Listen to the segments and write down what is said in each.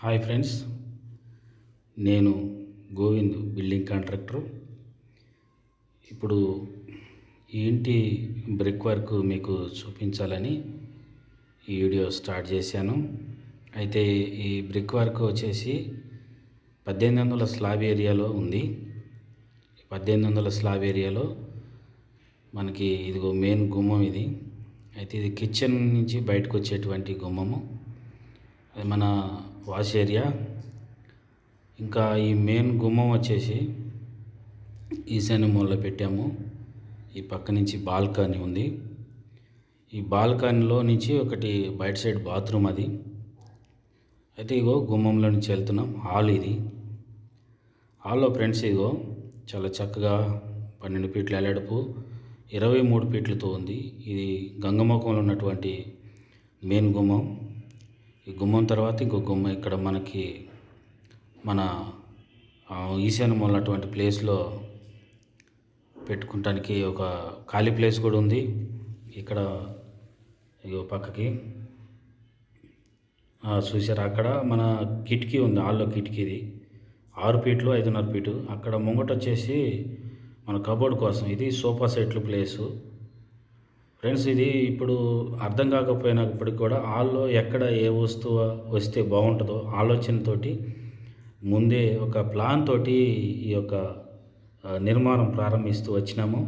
Hi friends నేను Govind building contractor. ఇప్పుడు ఈ ఇంటి బ్రిక్ వర్క్ మీకు చూపించాలని ఈ వీడియో స్టార్ట్ చేశాను. అయితే ఈ బ్రిక్ వర్క్ వచ్చేసి పద్దెనిమిది వందల స్లాబ్ ఏరియాలో ఉంది. పద్దెనిమిది వందల స్లాబ్ ఏరియాలో మనకి ఇదిగో మెయిన్ గుమ్మం ఇది. అయితే ఇది కిచెన్ నుంచి బయటకు వచ్చేటువంటి గుమ్మము. అది మన వాష్ ఏరియా ఇంకా ఈ మెయిన్ గుమ్మం వచ్చేసి ఈశాన్య మూలలో పెట్టాము. ఈ పక్క నుంచి బాల్కనీ ఉంది. ఈ బాల్కనీలో నుంచి ఒకటి బయట సైడ్ బాత్రూమ్ అది. అయితే ఇగో గుమ్మంలో నుంచి వెళ్తున్నాం. హాల్ ఇది. హాల్లో ఫ్రెండ్స్ ఇగో చాలా చక్కగా పన్నెండు ఫీట్ల ఎలడుపు ఇరవై మూడు ఫీట్లతో ఉంది. ఇది గంగముఖంలో ఉన్నటువంటి మెయిన్ గుమ్మం. ఈ గుమ్మం తర్వాత ఇంకో గుమ్మం ఇక్కడ మనకి మన ఈశాన్యం ఉన్నటువంటి ప్లేస్లో పెట్టుకుంటానికి ఒక ఖాళీ ప్లేస్ కూడా ఉంది. ఇక్కడ ఇగో పక్కకి. చూసారు అక్కడ మన కిటికీ ఉంది. హాల్లో కిటికీది ఆరు ఫీట్లు ఐదున్నర ఫీటు అక్కడ ముంగట వచ్చేసి మన కబోర్డ్ కోసం. ఇది సోఫా సెట్లు ప్లేసు. ఫ్రెండ్స్ ఇది ఇప్పుడు అర్థం కాకపోయినప్పటికి కూడా హాల్లో ఎక్కడ ఏ వస్తువు వస్తే బాగుంటుందో ఆలోచనతోటి ముందే ఒక ప్లాన్ తోటి ఈ యొక్క నిర్మాణం ప్రారంభిస్తూ వచ్చినాము.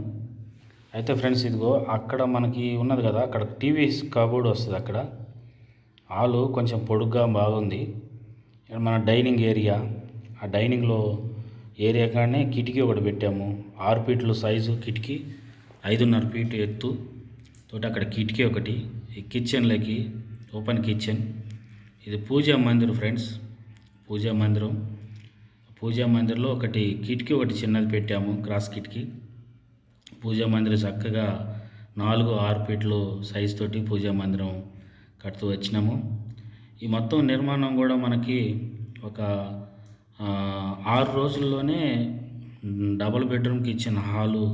అయితే ఫ్రెండ్స్ ఇదిగో అక్కడ మనకి ఉన్నది కదా అక్కడ టీవీ కబోర్డ్ వస్తుంది అక్కడ. హాలు కొంచెం పొడుగ్గా బాగుంది. మన డైనింగ్ ఏరియా ఆ డైనింగ్లో ఏరియా కానీ కిటికీ ఒకటి పెట్టాము. ఆరు ఫీట్లు సైజు కిటికీ ఐదున్నర ఫీట్ ఎత్తు. తోటి అక్కడ కిటికీ ఒకటి ఈ కిచెన్లోకి ఓపెన్ కిచెన్ ఇది పూజా మందిరం ఫ్రెండ్స్ పూజా మందిరం. పూజా మందిర్లో ఒకటి కిటికీ ఒకటి చిన్నది పెట్టాము క్రాస్ కిటికీ. పూజా మందిరం చక్కగా నాలుగు ఆరు ఫీట్లు సైజు తోటి పూజా మందిరం కడుతూ వచ్చినాము. ఈ మొత్తం నిర్మాణం కూడా మనకి ఒక ఆరు రోజుల్లోనే double bedroom kitchen hall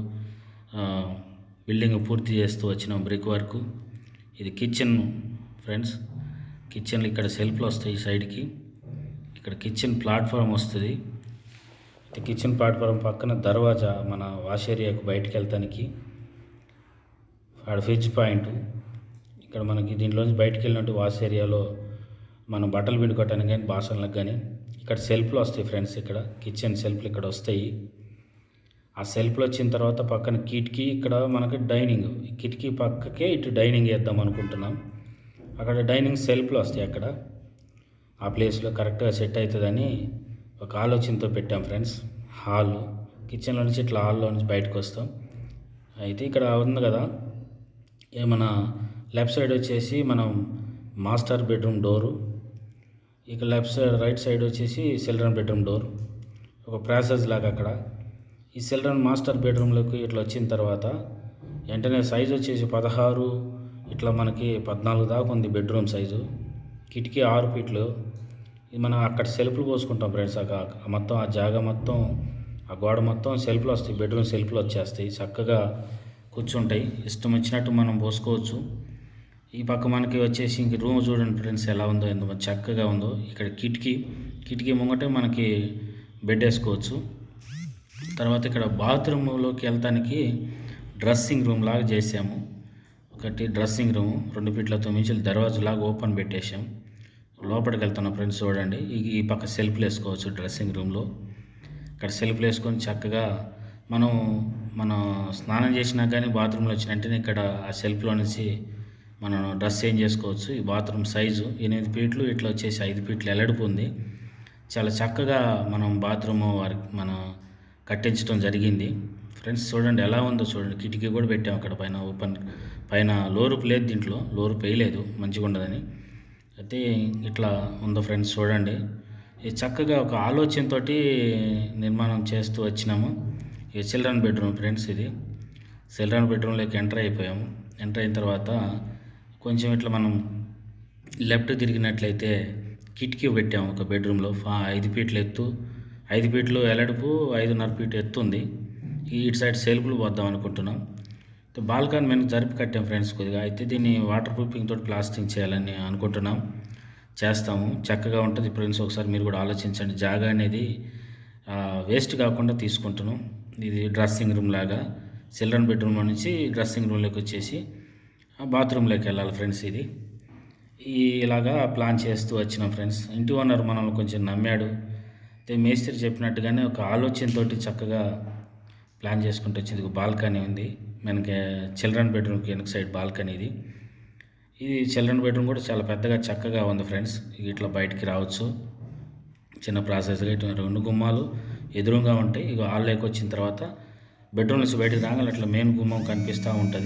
building పూర్తి చేస్తూ వచ్చినాం బ్రిక్ వర్క్. ఇది కిచెన్ ఫ్రెండ్స్ కిచెన్లు ఇక్కడ సెల్ఫ్లు వస్తాయి సైడ్కి ఇక్కడ కిచెన్ ప్లాట్ఫామ్ వస్తుంది. కిచెన్ ప్లాట్ఫామ్ పక్కన దర్వాజా మన వాష్ ఏరియాకు బయటికి వెళ్తానికి. ఆడ ఫ్రిడ్జ్ పాయింట్ ఇక్కడ మనకి దీంట్లోంచి బయటికి వెళ్ళినట్టు వాష్ ఏరియాలో మనం బట్టలు పిండుకోవటానికి కానీ బాసనలకు కానీ ఇక్కడ సెల్ఫ్లు వస్తాయి ఫ్రెండ్స్ ఇక్కడ. కిచెన్ సెల్ఫ్లు ఇక్కడ వస్తాయి. ఆ సెల్ఫ్లు వచ్చిన తర్వాత పక్కన కిటికీ ఇక్కడ మనకి డైనింగ్. కిటికీ పక్కకే ఇటు డైనింగ్ వేద్దాం అనుకుంటున్నాం. అక్కడ డైనింగ్ సెల్ఫ్లు వస్తాయి అక్కడ. ఆ ప్లేస్లో కరెక్ట్గా సెట్ అవుతుందని ఒక ఆలోచనతో పెట్టాం ఫ్రెండ్స్. హాల్ కిచెన్లో నుంచి ఇట్లా హాల్లో నుంచి బయటకు వస్తాం. అయితే ఇక్కడ ఉంది కదా ఏమన్నా లెఫ్ట్ సైడ్ వచ్చేసి మనం మాస్టర్ బెడ్రూమ్ డోరు. ఇక లెఫ్ట్ సైడ్ రైట్ సైడ్ వచ్చేసి చిల్డ్రన్ బెడ్రూమ్ డోర్. ఒక ప్రాసెస్ లాగా అక్కడ. ఈ చిల్డ్రన్ మాస్టర్ బెడ్రూమ్లోకి ఇట్లా వచ్చిన తర్వాత వెంటనే సైజు వచ్చేసి పదహారు ఇట్లా మనకి పద్నాలుగు దాకా ఉంది బెడ్రూమ్ సైజు. కిటికీ ఆరు ఫీట్లు. ఇది మనం అక్కడ సెల్ఫ్లు పోసుకుంటాం ఫ్రెండ్స్. ఆ మొత్తం ఆ జాగా మొత్తం ఆ గోడ మొత్తం సెల్ఫ్లు వస్తాయి. బెడ్రూమ్ సెల్ఫ్లు వచ్చేస్తాయి. చక్కగా కూర్చుంటాయి. ఇష్టం వచ్చినట్టు మనం పోసుకోవచ్చు. ఈ పక్క మనకి వచ్చేసి ఇంక రూమ్ చూడండి ఫ్రెండ్స్ ఎలా ఉందో ఎంత చక్కగా ఉందో. ఇక్కడ కిటికీ కిటికీ ముంగటే మనకి బెడ్ వేసుకోవచ్చు. తర్వాత ఇక్కడ బాత్రూంలోకి వెళ్తానికి డ్రెస్సింగ్ రూమ్ లాగా చేసాము. ఒకటి డ్రెస్సింగ్ రూమ్ రెండు ఫీట్ల తొమ్మిది దర్వాజా లాగా ఓపెన్ పెట్టేసాం లోపలికి వెళ్తున్నాం ఫ్రెండ్స్ చూడండి ఈ ఈ పక్క సెల్ఫ్లు వేసుకోవచ్చు డ్రెస్సింగ్ రూమ్లో ఇక్కడ సెల్ఫ్లు వేసుకొని చక్కగా మనం మనం స్నానం చేసినా కానీ బాత్రూంలో వచ్చిన వెంటనే ఇక్కడ ఆ సెల్ఫ్లో నుంచి మనం డ్రెస్ చేంజ్ చేసుకోవచ్చు. ఈ బాత్రూమ్ సైజు ఎనిమిది ఫీట్లు ఇట్లా వచ్చేసి ఐదు ఫీట్లు ఎలడుపు ఉంది చాలా చక్కగా మనం బాత్రూమ్ వారికి మన కట్టించడం జరిగింది. ఫ్రెండ్స్ చూడండి ఎలా ఉందో చూడండి. కిటికీ కూడా పెట్టాం అక్కడ పైన ఓపెన్ పైన లోరుపు లేదు దీంట్లో. లోరుపు వేయలేదు మంచిగా ఉండదని. అయితే ఇట్లా ఉందో ఫ్రెండ్స్ చూడండి. ఇది చక్కగా ఒక ఆలోచనతో నిర్మాణం చేస్తూ వచ్చినాము. ఇది చిల్డ్రన్ బెడ్రూమ్ ఫ్రెండ్స్ ఇది. చిల్డ్రన్ బెడ్రూమ్లోకి ఎంటర్ అయిపోయాము. ఎంటర్ అయిన తర్వాత కొంచెం ఇట్లా మనం లెఫ్ట్ తిరిగినట్లయితే కిటికీ పెట్టాము ఒక బెడ్రూమ్లో. ఫా ఐదు ఫీట్ల ఎత్తు. ఐదు ఫీట్లు ఎలడుపు ఐదున్నర ఫీట్ ఎత్తు ఉంది. ఇటు సైడ్ సెల్ఫ్లు పోద్దాం అనుకుంటున్నాం. బాల్కన్ మేము జరిపి కట్టాం ఫ్రెండ్స్ కొద్దిగా. అయితే దీన్ని వాటర్ ప్రూఫింగ్ తోటి ప్లాస్టింగ్ చేయాలని అనుకుంటున్నాం. చేస్తాము. చక్కగా ఉంటుంది ఫ్రెండ్స్. ఒకసారి మీరు కూడా ఆలోచించండి. జాగా అనేది వేస్ట్ కాకుండా తీసుకుంటున్నాం. ఇది డ్రెస్సింగ్ రూమ్ లాగా. చిల్డ్రన్ బెడ్రూమ్ నుంచి డ్రెస్సింగ్ రూమ్లోకి వచ్చేసి బాత్రూంలోకి వెళ్ళాలి ఫ్రెండ్స్ ఇది. ఈ ఇలాగా ప్లాన్ చేస్తూ వచ్చినాం ఫ్రెండ్స్. ఇంటి ఓనర్ మనల్ని కొంచెం నమ్మాడు. అయితే మేస్త్రి చెప్పినట్టుగానే ఒక ఆలోచనతోటి చక్కగా ప్లాన్ చేసుకుంటూ వచ్చింది. ఒక బాల్కనీ ఉంది. మనకి చిల్డ్రన్ బెడ్రూమ్కి వెనక సైడ్ బాల్కనీ ఇది. ఇది చిల్డ్రన్ బెడ్రూమ్ కూడా చాలా పెద్దగా చక్కగా ఉంది ఫ్రెండ్స్. ఇట్లా బయటికి రావచ్చు. చిన్న ప్రాసెస్గా ఇటు రెండు గుమ్మాలు ఎదురుగా ఉంటాయి. ఇక హాల్లోకి వచ్చిన తర్వాత బెడ్రూమ్ నుంచి బయటకు రాగానే అట్లా మెయిన్ గుమ్మం కనిపిస్తూ ఉంటుంది.